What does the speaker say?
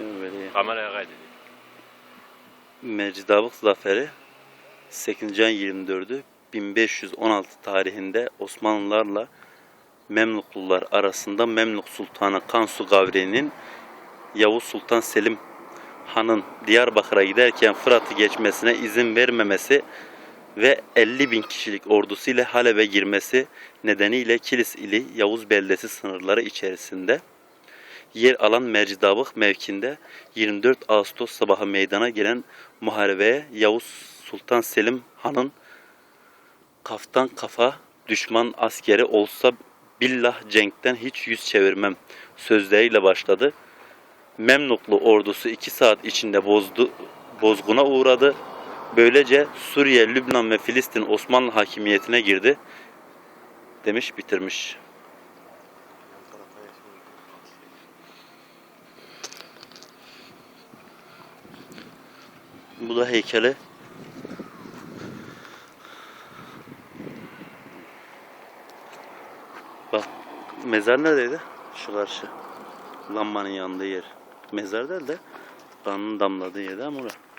Böyle Kameraya kaydediyor. Mercidabık Zaferi 8. ayın 24'ü 1516 tarihinde Osmanlılarla Memluklular arasında Memluk Sultanı Kansu Gavri'nin Yavuz Sultan Selim Han'ın Diyarbakır'a giderken Fırat'ı geçmesine izin vermemesi ve 50 bin kişilik ordusuyla Halep'e girmesi nedeniyle Kilis ili Yavuz beldesi sınırları içerisinde yer alan Mercidabık mevkinde 24 Ağustos sabahı meydana gelen muharebeye Yavuz Sultan Selim Han'ın kaftan kafa düşman askeri olsa billah cenkten hiç yüz çevirmem sözleriyle başladı. Memluklu ordusu 2 saat içinde bozdu, bozguna uğradı. Böylece Suriye, Lübnan ve Filistin Osmanlı hakimiyetine girdi. Demiş bitirmiş. Bu da heykeli. Bak mezar neredeydi? Şu karşı. Lambanın yanında yer. Mezar değil de damladığı yerde ama orası.